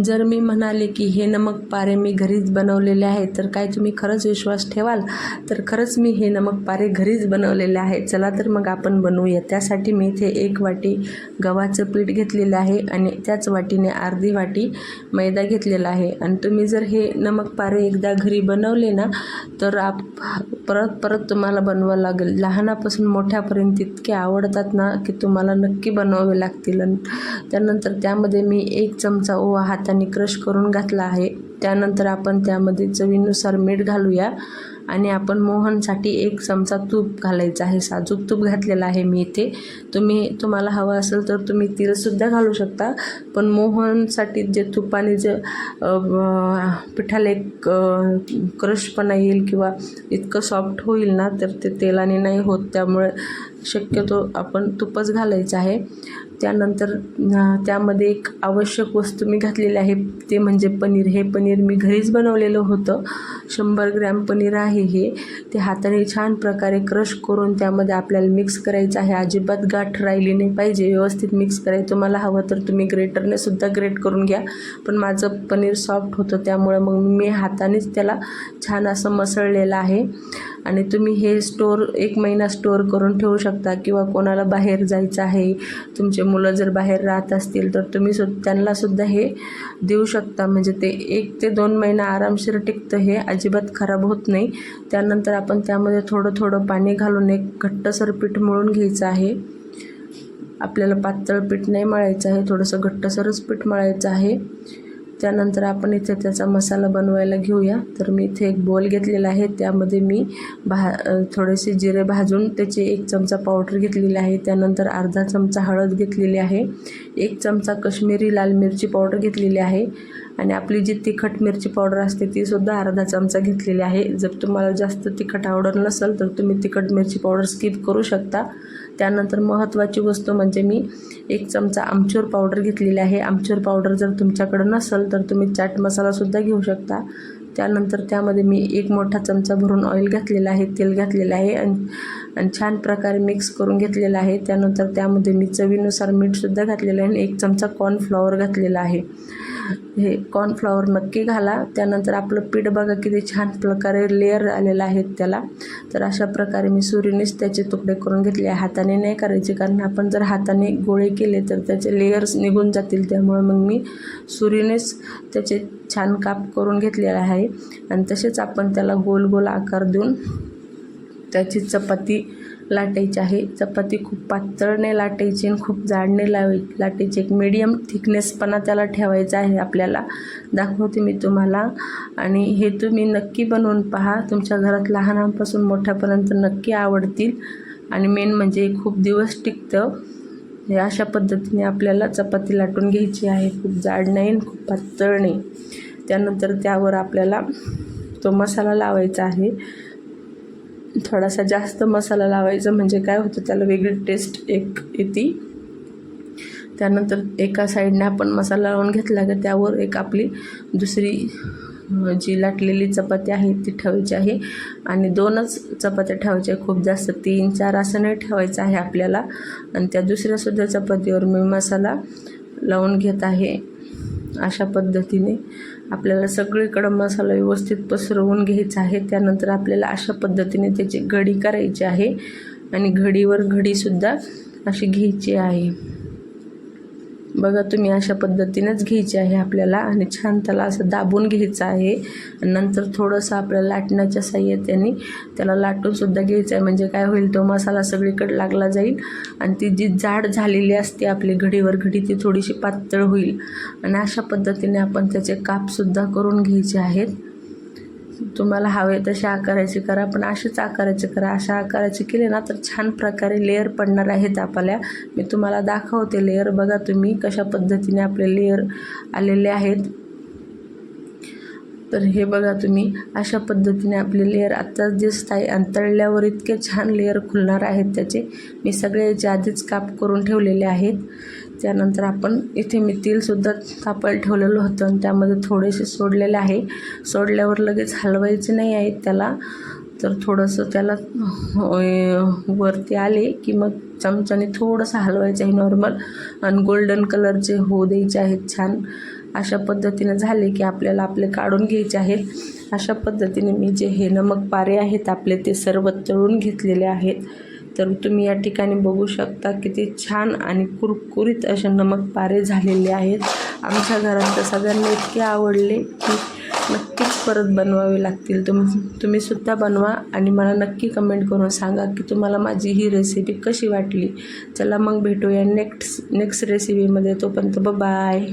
जर मी म्हणाले की हे नमक पारे मी घरीच बनवलेले आहे तर काय तुम्ही खरंच विश्वास ठेवाल? तर खरंच मी हे नमक पारे घरीच बनवलेले आहे. चला तर मग आपण बनवूया. त्यासाठी मी इथे एक वाटी गव्हाचं पीठ घेतलेलं आहे आणि त्याच वाटीने अर्धी वाटी मैदा घेतलेला आहे. आणि तुम्ही जर हे नमक पारे एकदा घरी बनवले ना तर आप परत परत तुम्हाला बनवावं लागेल. लहानापासून मोठ्यापर्यंत इतके आवडतात ना की तुम्हाला नक्की बनवावे लागतील. आणि त्यानंतर त्यामध्ये मी एक चमचा ओवा हात हाताने क्रश करून घातला आहे. त्यानंतर आपण त्यामध्ये चवीनुसार मीठ घालूया आणि आपण मोहनसाठी एक चमचा तूप घालायचं आहे. साजूक तूप घातलेला आहे मी इथे. तुम्ही तुम्हाला हवं असेल तर तुम्ही तेलसुद्धा घालू शकता. पण मोहनसाठी जे तुपाने जे पिठाला एक क्रशपणा येईल किंवा इतकं सॉफ्ट होईल ना तर ते तेलाने नाही होत. त्यामुळे शक्यतो आपण तुपच घालायचं आहे. त्यानंतर त्यामध्ये एक आवश्यक वस्तू मी घातलेली आहे ते म्हणजे पनीर. हे पनीर मी घरीच बनवलेलं होतं. शंभर ग्रॅम पनीर आहे हे. ते हाताने छान प्रकारे क्रश करून त्यामध्ये आपल्याला मिक्स करायचं आहे. अजिबात गाठ राहिली नाही पाहिजे. व्यवस्थित मिक्स करायचं. तुम्हाला हवं तर तुम्ही ग्रेटरने सुद्धा ग्रेट करून घ्या. पण माझं पनीर सॉफ्ट होतं त्यामुळे मग मी हातानेच त्याला छान असं मसळलेलं आहे. आणि तुम्ही हे स्टोर एक महिना स्टोअर करून ठेवू शकता किंवा कोणाला बाहेर जायचं आहे तुमचे मुलं जर बाहेर राहत असतील तर तुम्ही सु त्यांनासुद्धा हे देऊ शकता. म्हणजे ते एक ते दोन महिना आरामशीर टिकतं हे अजिबात खराब होत नाही. त्यानंतर आपण त्यामध्ये थोडं थोडं पाणी घालून एक घट्टसर पीठ मळून घ्यायचं आहे. आपल्याला पातळ पीठ नाही मळायचं आहे थोडंसं घट्टसरच पीठ मळायचं आहे. त्यानंतर आपण इथे त्याचा मसाला बनवायला घेऊया. तर मी इथे एक बोल घेतलेला आहे. त्यामध्ये मी भा थोडेसे जिरे भाजून त्याचे एक चमचा पावडर घेतलेली आहे. त्यानंतर अर्धा चमचा हळद घेतलेली आहे. एक चमचा कश्मीरी लाल मिरची पावडर घेतलेली आहे. आणि आपली जी तिखट मिरची पावडर असते ती सुद्धा अर्धा चमचा घेतलेली आहे. जर तुम्हाला जास्त तिखट आवडत नसेल तर तुम्ही तिखट मिरची पावडर स्किप करू शकता. त्यानंतर महत्त्वाची वस्तू म्हणजे मी एक चमचा आमचूर पावडर घेतलेली आहे. आमचूर पावडर जर तुमच्याकडं नसेल तर तुम्ही चाट मसालासुद्धा घेऊ शकता. त्यानंतर त्यामध्ये मी एक मोठा चमचा भरून ऑइल घातलेलं आहे तेल घातलेलं आहे आणि आणि छान प्रकारे मिक्स करून घेतलेलं आहे. त्यानंतर त्यामध्ये मी चवीनुसार मीठसुद्धा घातलेलं आहे आणि एक चमचा कॉर्नफ्लॉवर घातलेला आहे. हे कॉर्नफ्लॉवर नक्की घाला. त्यानंतर आपलं पीठ बघा किती छान प्रकारे लेअर आलेलं आहे त्याला. तर अशा प्रकारे मी सुरीनेच त्याचे तुकडे करून घेतले हाताने नाही करायचे कारण आपण जर हाताने गोळे केले तर त्याचे लेयर्स निघून जातील. त्यामुळे मग मी सुरीनेच त्याचे छान काप करून घेतलेले आहे. आणि तसेच आपण त्याला गोल गोल आकार देऊन त्याची चपाती लाटायची आहे. चपाती खूप पातळने लाटायची आणि खूप जाडने लावाय लाटायची. एक मीडियम थिकनेसपणा त्याला ठेवायचा आहे आपल्याला. दाखवते मी तुम्हाला. आणि हे तुम्ही नक्की बनवून पहा. तुमच्या घरात लहानांपासून मोठ्यापर्यंत नक्की आवडतील. आणि मेन म्हणजे खूप दिवस टिकतं. हे अशा पद्धतीने आपल्याला चपाती लाटून घ्यायची आहे. खूप जाड नाही खूप पातळ नाही त्यानंतर त्यावर आपल्याला तो मसाला लावायचा आहे. थोडासा जास्त मसाला लावायचा म्हणजे काय होतं त्याला वेगळी टेस्ट एक येते. त्यानंतर एका साईडने आपण मसाला लावून घेतला का त्यावर एक आपली दुसरी जी लाटलेली चपाती आहे ती ठेवायची आहे. आणि दोनच चपात्या ठेवायच्या खूप जास्त तीन चार असं नाही ठेवायचं आहे आपल्याला. आणि त्या दुसऱ्यासुद्धा चपातीवर मी मसाला लावून घेत आहे. अशा पद्धतीने आपल्याला सगळीकडं मसाला व्यवस्थित पसरवून घ्यायचा आहे. त्यानंतर आपल्याला अशा पद्धतीने त्याची घडी करायची आहे आणि घडीवर घडीसुद्धा अशी घ्यायची आहे. बघा तुम्ही अशा पद्धतीनेच घ्यायची आहे आपल्याला आणि छान त्याला असं दाबून घ्यायचं आहे. आणि नंतर थोडंसं आपल्याला लाटण्याच्या साह्याने त्याला लाटूनसुद्धा घ्यायचं आहे. म्हणजे काय होईल तो मसाला सगळीकडे लागला जाईल आणि ती जी जाड झालेली असते आपली घडीवर घडी ती थोडीशी पातळ होईल. आणि अशा पद्धतीने आपण त्याचे कापसुद्धा करून घ्यायचे आहेत. तुम्हाला हवे तसे आकाराचे करा पण असेच आकाराचे करा. अशा आकाराचे केले ना तर छान प्रकारे लेअर पडणार आहेत आपल्या मी तुम्हाला दाखवते लेअर बघा तुम्ही कशा पद्धतीने आपले लेअर आलेले आहेत. तर हे बघा तुम्ही अशा पद्धतीने आपले लेअर आत्ताच दिसत आहे आणि तळल्यावर इतके छान लेअर खुलणार आहेत त्याचे. मी सगळे याचे आधीच काप करून ठेवलेले आहेत. त्यानंतर आपण इथे मी तेलसुद्धा तापायला ठेवलेलं होतं आणि त्यामध्ये थोडेसे सोडलेले आहे. सोडल्यावर लगेच हलवायचे नाही आहेत त्याला. तर थोडंसं त्याला वरती आले की मग चमच्याने थोडंसं हलवायचं आहे नॉर्मल आणि गोल्डन कलरचे होऊ द्यायचे आहेत छान. अशा पद्धतीनं झाले की आपल्याला आपले काढून घ्यायचे आहेत. अशा पद्धतीने मी जे हे नमक पारे आहेत आपले ते सर्व तळून घेतलेले आहेत. तर तुम्ही या ठिकाणी बघू शकता किती छान आणि कुरकुरीत असे नमक पारे झालेले आहेत. आमच्या घरात तर सगळ्यांना इतके आवडले की नक्कीच परत बनवावे लागतील. तुम तुम्ही सुद्धा बनवा आणि मला नक्की कमेंट करून सांगा की तुम्हाला माझी ही रेसिपी कशी वाटली. चला मग भेटूया नेक्स्ट नेक्स्ट रेसिपीमध्ये तोपर्यंत बाय